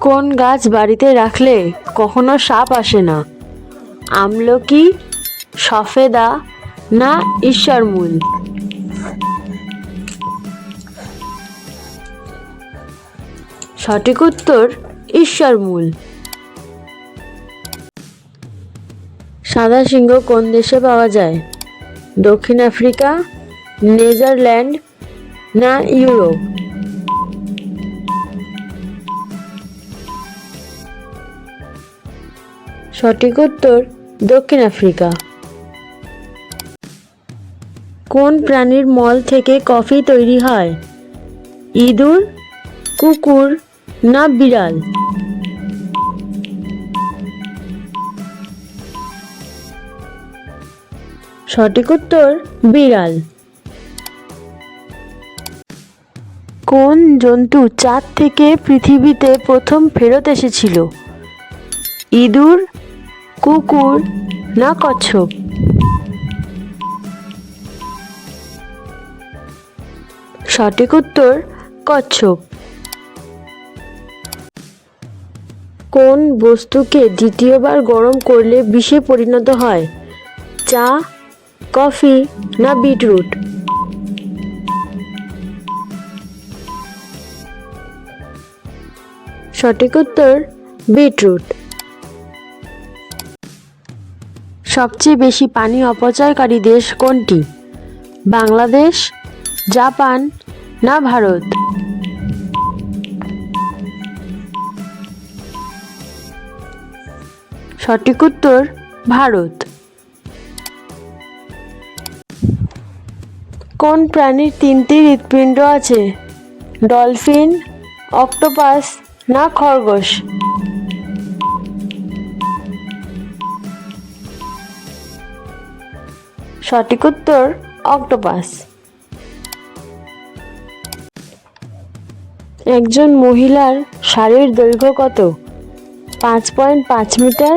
কোন গাছ বাড়িতে রাখলে কখনো সাপ আসে না? আমলকি, সফেদা না ঈশ্বরমূল? সঠিক উত্তর, ঈশ্বরমূল। সাদা সিংহ কোন দেশে পাওয়া যায়? দক্ষিণ আফ্রিকা, নেদারল্যান্ড না ইউরোপ? সঠিক উত্তর, দক্ষিণ আফ্রিকা। কোন প্রাণীর মল থেকে কফি তৈরি হয়? ইঁদুর, কুকুর না বিড়াল? সঠিক উত্তর, বিড়াল। কোন জন্তু চাঁদ থেকে পৃথিবীতে প্রথম ফেরত এসেছিল? ইঁদুর, কুকুর না কচ্ছপ? সঠিক উত্তর, কচ্ছপ। কোন বস্তুকে দ্বিতীয়বার গরম করলে বিষে পরিণত হয়? চা, কফি না বিটরুট? সঠিক উত্তর, বিটরুট। সবচেয়ে বেশি পানি অপচয়কারী দেশ কোনটি? বাংলাদেশ, জাপান না ভারত? সঠিক উত্তর, ভারত। কোন প্রাণীর তিনটি হৃৎপিণ্ড আছে? ডলফিন, অক্টোপাস না খরগোশ? সঠিক উত্তর অক্টোপাস। একজন মহিলার শাড়ির দৈর্ঘ্য কত? পাঁচ পয়েন্ট পাঁচ মিটার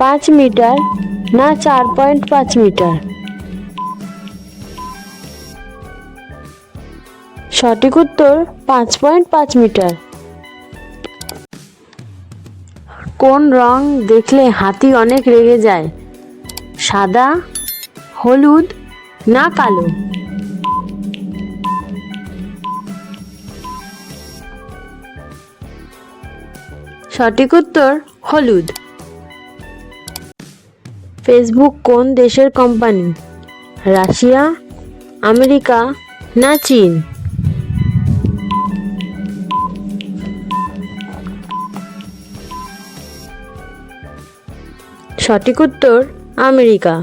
পাঁচ মিটার না চার পয়েন্ট পাঁচ মিটার? সঠিক উত্তর পাঁচ পয়েন্ট পাঁচ মিটার। কোন রং দেখলে হাতি অনেক রেগে যায়? সাদা হলুদ না কালো? সঠিক উত্তর হলুদ। ফেসবুক কোন দেশের কোম্পানি? রাশিয়া, আমেরিকা না চীন? সঠিক উত্তর আমেরিকা।